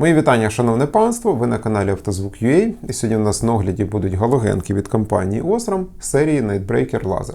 Мої вітання, шановне панство! Ви на каналі Автозвук.ua і сьогодні у нас на огляді будуть галогенки від компанії Osram серії Nightbreaker Laser.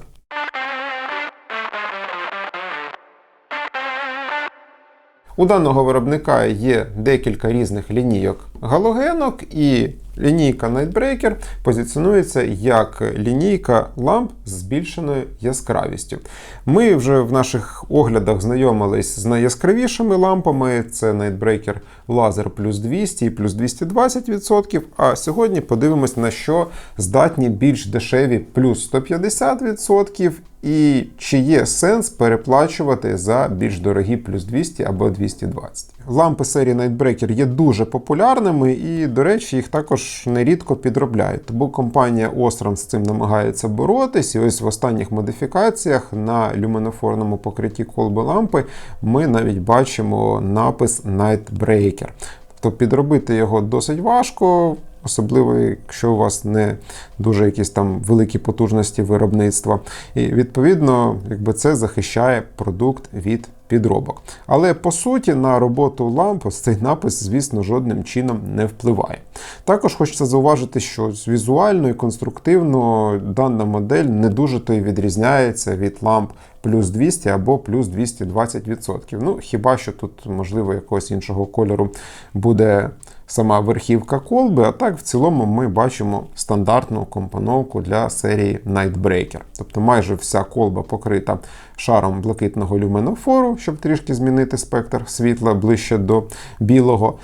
У даного виробника є декілька різних лінійок галогенок, і лінійка Nightbreaker позиціонується як лінійка ламп з збільшеною яскравістю. Ми вже в наших оглядах знайомились з найяскравішими лампами: це Nightbreaker Laser плюс 200 і плюс 220%. А сьогодні подивимось, на що здатні більш дешеві плюс 150%. І чи є сенс переплачувати за більш дорогі плюс 200 або 220. Лампи серії Nightbreaker є дуже популярними і, до речі, їх також нерідко підробляють. Тому компанія Osram з цим намагається боротись. І ось в останніх модифікаціях на люминофорному покритті колби лампи ми навіть бачимо напис Nightbreaker. Тобто підробити його досить важко. Особливо, якщо у вас не дуже якісь там великі потужності виробництва. І відповідно, якби це захищає продукт від підробок. Але по суті на роботу ламп цей напис, звісно, жодним чином не впливає. Також хочеться зауважити, що візуально і конструктивно дана модель не дуже то й відрізняється від ламп плюс 200 або плюс 220%. Ну, хіба що тут, можливо, якогось іншого кольору буде сама верхівка колби, а так в цілому ми бачимо стандартну компоновку для серії Nightbreaker. Тобто майже вся колба покрита шаром блакитного люминофору, щоб трішки змінити спектр світла ближче до білого.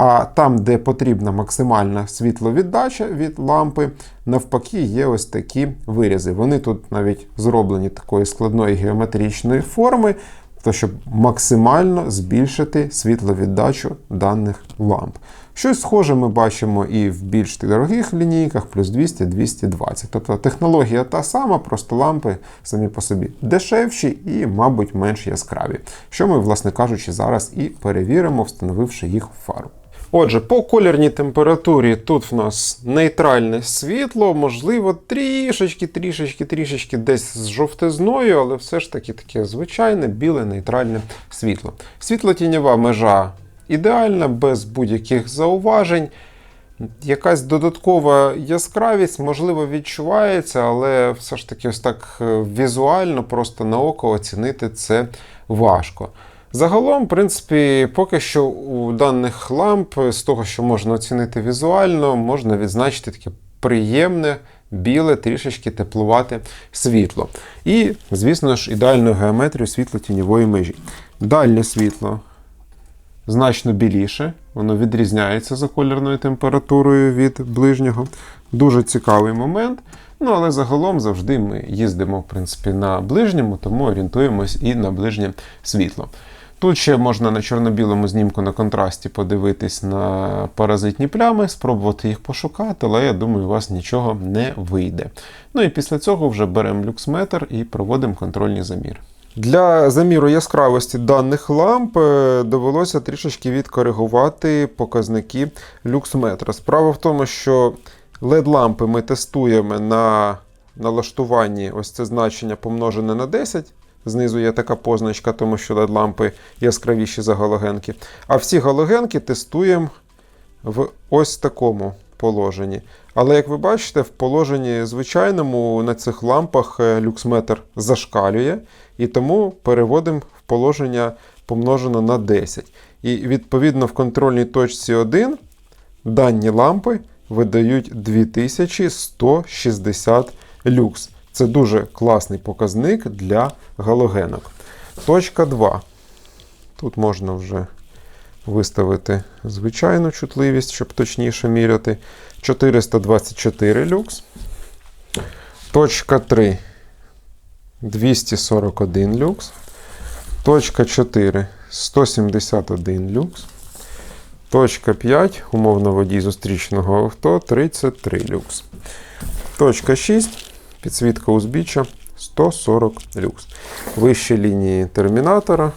А там, де потрібна максимальна світловіддача від лампи, навпаки, є ось такі вирізи. Вони тут навіть зроблені такої складної геометричної форми, то щоб максимально збільшити світловіддачу даних ламп. Щось схоже ми бачимо і в більш дорогих лінійках, плюс 200-220. Тобто технологія та сама, просто лампи самі по собі дешевші і, мабуть, менш яскраві. Що ми, власне кажучи, зараз і перевіримо, встановивши їх в фару. Отже, по колірній температурі тут в нас нейтральне світло, можливо, трішечки, трішечки, трішечки десь з жовтизною, але все ж таки таке звичайне біле нейтральне світло. Світло-тіньова межа ідеальна, без будь-яких зауважень. Якась додаткова яскравість, можливо, відчувається, але все ж таки, ось так візуально, просто на око оцінити це важко. Загалом, в принципі, поки що у даних ламп, з того, що можна оцінити візуально, можна відзначити таке приємне, біле, трішечки теплувате світло. І, звісно ж, ідеальну геометрію світло-тіньової межі. Дальнє світло значно біліше, воно відрізняється за колірною температурою від ближнього. Дуже цікавий момент. Ну, але загалом завжди ми їздимо в принципі, на ближньому, тому орієнтуємось і на ближнє світло. Тут ще можна на чорно-білому знімку на контрасті подивитись на паразитні плями, спробувати їх пошукати, але я думаю, у вас нічого не вийде. Ну і після цього вже беремо люксметр і проводимо контрольні заміри. Для заміру яскравості даних ламп довелося трішечки відкоригувати показники люксметра. Справа в тому, що LED-лампи ми тестуємо на налаштуванні ось це значення помножене на 10. Знизу є така позначка, тому що LED-лампи яскравіші за галогенки. А всі галогенки тестуємо в ось такому положенні. Але, як ви бачите, в положенні звичайному на цих лампах люксметр зашкалює, і тому переводимо в положення помножено на 10. І відповідно в контрольній точці 1 дані лампи видають 2160 люкс. Це дуже класний показник для галогенок. Точка 2. Тут можна вже виставити звичайну чутливість, щоб точніше міряти. 424 люкс. Точка 3. 241 люкс. Точка 4 171 люкс. Точка 5, умовно водій зустрічного авто 33 люкс. Точка 6. Підсвітка узбіччя 140 люкс. Вище лінії термінатора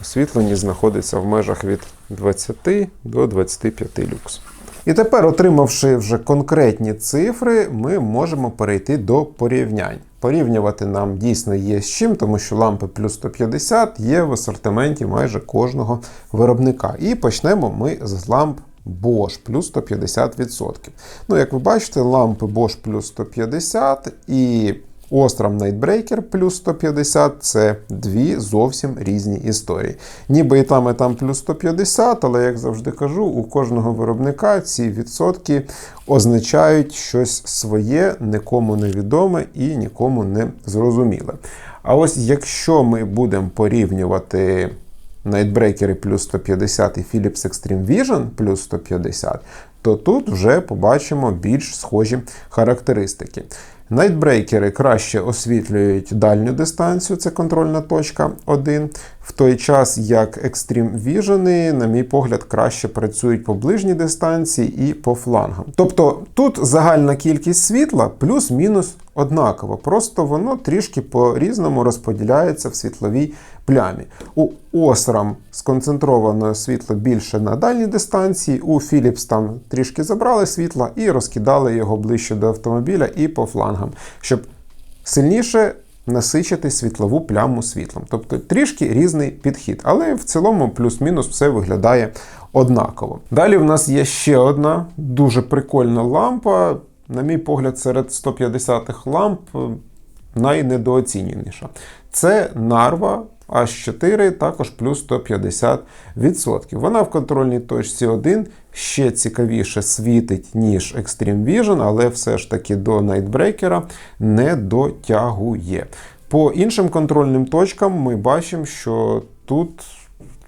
освітлення знаходиться в межах від 20 до 25 люкс. І тепер, отримавши вже конкретні цифри, ми можемо перейти до порівнянь. порівнювати нам дійсно є з чим, тому що лампи плюс 150 є в асортименті майже кожного виробника. І почнемо ми з ламп Bosch плюс 150%. Ну, як ви бачите, лампи Bosch плюс 150 і Osram Nightbreaker плюс 150 це дві зовсім різні історії. Ніби і там, і там плюс 150, але як завжди кажу, у кожного виробника ці відсотки означають щось своє, нікому невідоме і нікому не зрозуміле. А ось якщо ми будемо порівнювати Nightbreaker плюс 150 і Philips Extreme Vision плюс 150, то тут вже побачимо більш схожі характеристики. Найтбрейкери краще освітлюють дальню дистанцію, це контрольна точка 1, в той час як Extreme Vision, на мій погляд, краще працюють по ближній дистанції і по флангам. Тобто тут загальна кількість світла плюс-мінус однаково, просто воно трішки по-різному розподіляється в світловій плямі. У Osram сконцентровано світло більше на дальній дистанції, у Philips там трішки забрали світла і розкидали його ближче до автомобіля і по флангам, щоб сильніше насичити світлову пляму світлом. Тобто трішки різний підхід, але в цілому плюс-мінус все виглядає однаково. Далі в нас є ще одна дуже прикольна лампа. На мій погляд, серед 150-х ламп найнедооціненіша. Це Narva H4, також плюс 150%. Вона в контрольній точці 1 ще цікавіше світить, ніж Extreme Vision, але все ж таки до Nightbreaker не дотягує. По іншим контрольним точкам ми бачимо, що тут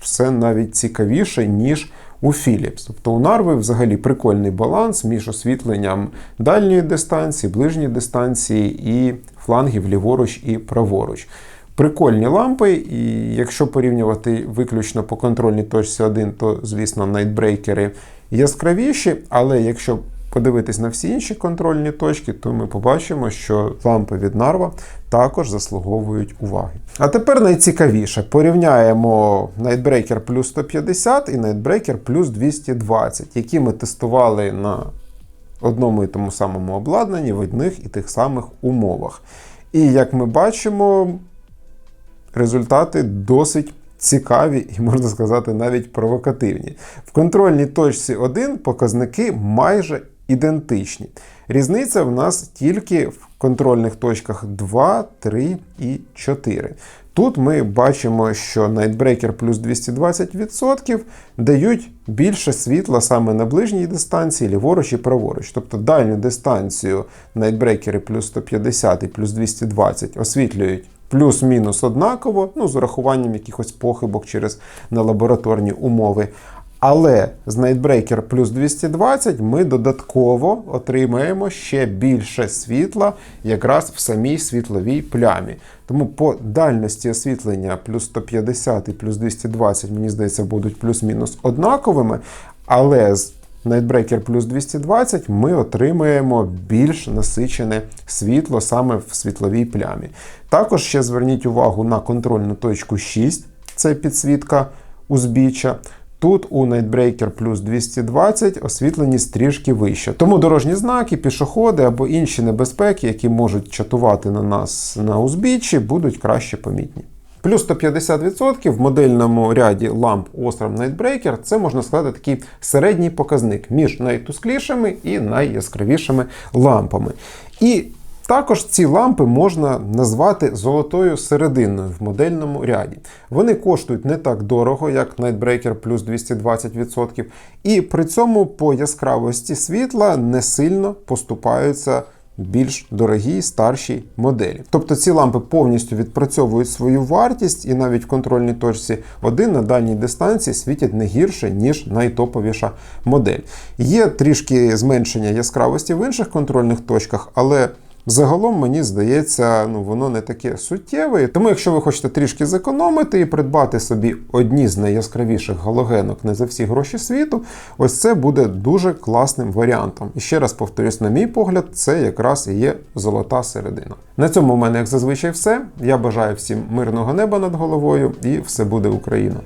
все навіть цікавіше, ніж у Philips. Тобто у Нарви взагалі прикольний баланс між освітленням дальньої дистанції, ближньої дистанції і флангів ліворуч і праворуч. Прикольні лампи, і якщо порівнювати виключно по контрольній точці 1, то, звісно, найтбрейкери яскравіші, але якщо подивитись на всі інші контрольні точки, то ми побачимо, що лампи від Narva також заслуговують уваги. А тепер найцікавіше: порівняємо Nightbreaker плюс 150 і Nightbreaker плюс 220, які ми тестували на одному і тому самому обладнанні в одних і тих самих умовах. І як ми бачимо, результати досить цікаві і, можна сказати, навіть провокативні. В контрольній точці 1 показники майже ідентичні. Різниця в нас тільки в контрольних точках 2, 3 і 4. Тут ми бачимо, що Nightbreaker плюс 220% дають більше світла саме на ближній дистанції, ліворуч і праворуч. Тобто дальню дистанцію Nightbreaker плюс 150 і плюс 220 освітлюють плюс-мінус однаково, ну, з урахуванням якихось похибок через на лабораторні умови. Але з Nightbreaker плюс 220 ми додатково отримаємо ще більше світла якраз в самій світловій плямі. Тому по дальності освітлення плюс 150 і плюс 220, мені здається, будуть плюс-мінус однаковими. Але з Nightbreaker плюс 220 ми отримаємо більш насичене світло саме в світловій плямі. Також ще зверніть увагу на контрольну точку 6, це підсвітка узбіччя. Тут у Nightbreaker плюс 220 освітленість трішки вища. Тому дорожні знаки, пішоходи або інші небезпеки, які можуть чатувати на нас на узбіччі, будуть краще помітні. Плюс 150% в модельному ряді ламп Osram Nightbreaker це можна сказати такий середній показник між найтусклішими і найяскравішими лампами. І також ці лампи можна назвати золотою серединою в модельному ряді. Вони коштують не так дорого, як Nightbreaker плюс 220%, і при цьому по яскравості світла не сильно поступаються більш дорогій старшій моделі. Тобто ці лампи повністю відпрацьовують свою вартість, і навіть в контрольній точці 1 на дальній дистанції світять не гірше, ніж найтоповіша модель. Є трішки зменшення яскравості в інших контрольних точках, але Загалом, мені здається, ну воно не таке суттєве. Тому, якщо ви хочете трішки зекономити і придбати собі одні з найяскравіших галогенок не за всі гроші світу, ось це буде дуже класним варіантом. І ще раз повторюсь, на мій погляд, це якраз і є золота середина. На цьому в мене, як зазвичай, все. Я бажаю всім мирного неба над головою і все буде Україна!